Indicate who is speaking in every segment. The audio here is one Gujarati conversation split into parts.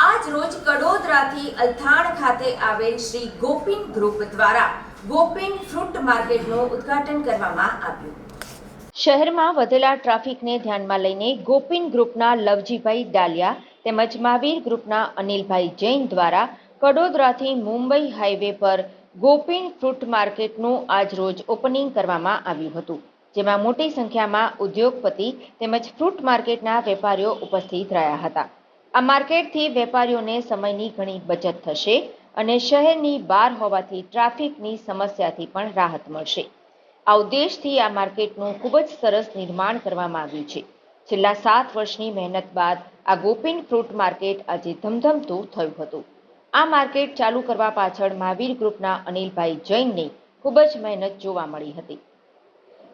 Speaker 1: આજ રોજ કડોદરાથી અલથાણ ખાતે આવેલ શ્રી ગોપિન ગ્રુપ દ્વારા ગોપિન ફ્રૂટ માર્કેટનું ઉદ્ઘાટન કરવામાં આવ્યું. શહેરમાં વધેલા ટ્રાફિકને ધ્યાનમાં લઈને ગોપિન ગ્રુપના લવજીભાઈ ડાલિયા તેમજ મહાવીર ગ્રુપના અનિલભાઈ જૈન દ્વારા કડોદરાથી મુંબઈ હાઈવે પર ગોપિન ફ્રૂટ માર્કેટનું આજરોજ ઓપનિંગ કરવામાં આવ્યું હતું, જેમાં મોટી સંખ્યામાં ઉદ્યોગપતિ તેમજ ફ્રૂટ માર્કેટના વેપારીઓ ઉપસ્થિત રહ્યા હતા. આ માર્કેટથી વેપારીઓને સમયની ઘણી બચત થશે અને શહેરની બહાર હોવાથી ટ્રાફિકની સમસ્યાથી પણ રાહત મળશે. આ ઉદ્દેશથી આ માર્કેટનું ખૂબ જ સરસ નિર્માણ કરવામાં આવ્યું છે. છેલ્લા સાત વર્ષની મહેનત બાદ આ ગોપીન ફ્રૂટ માર્કેટ આજે ધમધમતું થયું હતું. આ માર્કેટ ચાલુ કરવા પાછળ મહાવીર ગ્રુપના અનિલભાઈ જૈનની ખૂબ જ મહેનત જોવા મળી હતી.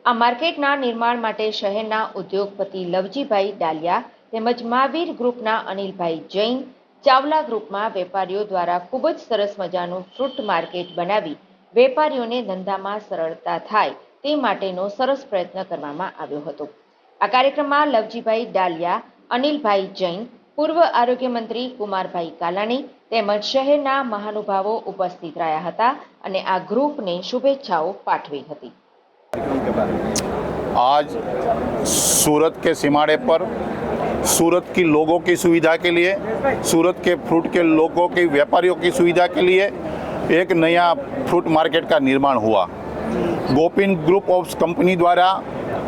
Speaker 1: આ માર્કેટના નિર્માણ માટે શહેરના ઉદ્યોગપતિ લવજીભાઈ ડાલિયા તેમજ મહાવીર ગ્રુપના અનિલભાઈ જૈન ચાવલા ગ્રુપમાં વેપારીઓ દ્વારા ખૂબ જ સરસ મજાનું ફ્રૂટ માર્કેટ બનાવી વેપારીઓને ધંધામાં સરળતા થાય તે માટેનો સરસ પ્રયત્ન કરવામાં આવ્યો હતો. આ કાર્યક્રમમાં લવજીભાઈ ડાલિયા, અનિલભાઈ જૈન, પૂર્વ આરોગ્ય મંત્રી કુમારભાઈ કાલાણી તેમજ શહેરના મહાનુભાવો ઉપસ્થિત રહ્યા હતા અને આ ગ્રુપને શુભેચ્છાઓ પાઠવી હતી.
Speaker 2: આજ સુરત કે સીમાડે પર सूरत की लोगों की सुविधा के लिए, सूरत के फ्रूट के लोगों के, व्यापारियों की सुविधा के लिए एक नया फ्रूट मार्केट का निर्माण हुआ। गोपिन ग्रुप ऑफ़ कंपनी द्वारा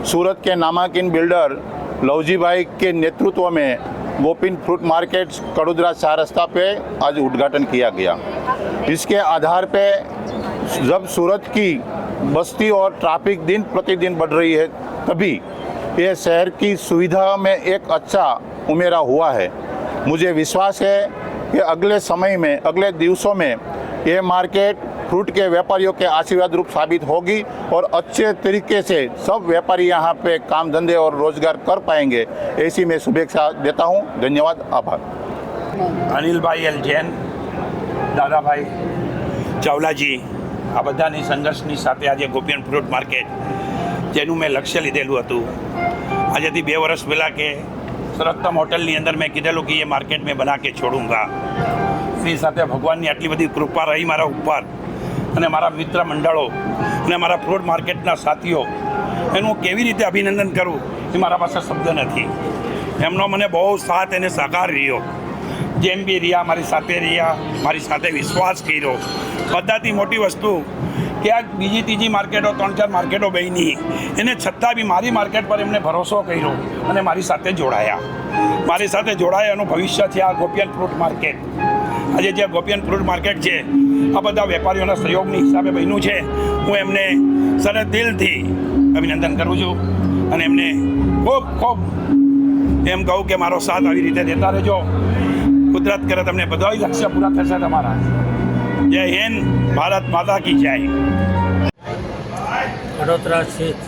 Speaker 2: सूरत के नामाकिन बिल्डर लवजी भाई के नेतृत्व में गोपिन फ्रूट मार्केट कड़ोदरा चार रास्ता पे आज उद्घाटन किया गया। इसके आधार पे जब सूरत की बस्ती और ट्रैफ़िक दिन प्रतिदिन बढ़ रही है, तभी ये शहर की सुविधा में एक अच्छा उमेरा हुआ है मुझे विश्वास है कि अगले समय में अगले दिवसों में ये मार्केट फ्रूट के व्यापारियों के आशीर्वाद रूप साबित होगी और अच्छे तरीके से सब व्यापारी यहाँ पे काम धंधे और रोजगार कर पाएंगे ऐसी मैं शुभेच्छा देता हूँ धन्यवाद आभार
Speaker 3: અનિલભાઈ એલ જૈન દાદાભાઈ ચાવલાજી આ બધાની સંઘર્ષની સાથે આજે ગોપિયન ફ્રૂટ માર્કેટ જેનું મેં લક્ષ્ય લીધેલું હતું. આજેથી બે વર્ષ પહેલાં કે સરત્તમ હોટલની અંદર મેં કીધેલું કે એ માર્કેટ મેં બના કે છોડુંગા. એની સાથે ભગવાનની આટલી બધી કૃપા રહી મારા ઉપર. અને મારા મિત્ર મંડળો અને મારા ફ્રૂટ માર્કેટના સાથીઓ, એનું કેવી રીતે અભિનંદન કરું એ મારા પાસે શબ્દ નથી. એમનો મને બહુ સાથ અને સહકાર રહ્યો. જેમ બી રહ્યા, મારી સાથે રહ્યા, મારી સાથે વિશ્વાસ કર્યો. બધાથી મોટી વસ્તુ કે આ બીજી ત્રીજી માર્કેટો, ત્રણ ચાર માર્કેટો બની. એને છતાં બી મારી માર્કેટ પર એમને ભરોસો કર્યો અને મારી સાથે જોડાયા. મારી સાથે જોડાયા એનું ભવિષ્ય છે આ ગોપિયન ફ્રૂટ માર્કેટ. આજે જે ગોપિયન ફ્રૂટ માર્કેટ છે, આ બધા વેપારીઓના સહયોગની હિસાબે બન્યું છે. હું એમને સરે દિલથી અભિનંદન કરું છું અને એમને ખૂબ ખૂબ એમ કહું કે મારો સાથ આવી રીતે દેતા રહેજો. કુદરત કરે તમને બધા લક્ષ્ય પૂરા થશે તમારા. જય હિન્દ, ભારત માતા કી જય.
Speaker 4: વડોદરા સ્થિત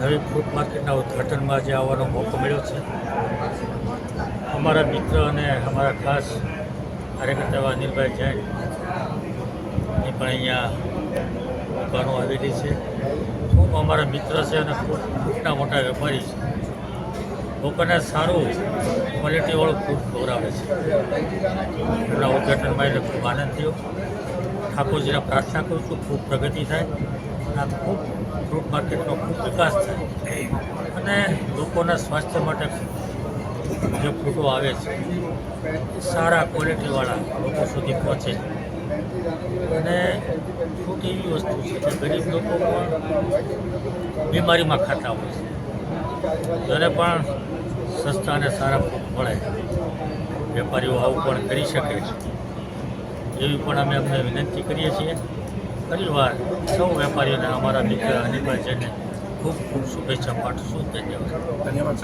Speaker 4: નવી ફ્રૂટ માર્કેટના ઉદ્ઘાટનમાં આજે આવવાનો મોકો મળ્યો છે. અમારા મિત્ર અને અમારા ખાસ કાર્યકર્તા એવા અનિલભાઈ જૈન એ પણ અહીંયા દુકાનો આવેલી છે. ખૂબ અમારા મિત્ર છે અને ખૂબ મોટા મોટા વેપારી છે. લોકોને સારું ક્વોલિટીવાળું ફૂડ ખવડાવે છે. એમના ઉદ્ઘાટનમાં એટલે ખૂબ આનંદ થયો. ઠાકોરજીને પ્રાર્થના કરું છું, ખૂબ પ્રગતિ થાય આ ખૂબ ફ્રૂટ માર્કેટનો ખૂબ વિકાસ થાય. અને લોકોના સ્વાસ્થ્ય માટે જે ફ્રૂટો આવે છે સારા ક્વોલિટીવાળા લોકો સુધી પહોંચે. અને ફ્રૂટ એવી વસ્તુ છે કે ગરીબ લોકો પણ બીમારીમાં ખાતા હોય છે. ત્યારે પણ સસ્તા અને સારા મળે. વેપારીઓ આવું પણ કરી શકે. એવી પણ અમે અમને વિનંતી કરીએ છીએ. પરિવાર, સૌ વેપારીઓને, અમારા મિત્ર અનિલભાઈ ખૂબ ખૂબ શુભેચ્છા પાઠવું ધન્યવાદ.
Speaker 3: ધન્યવાદ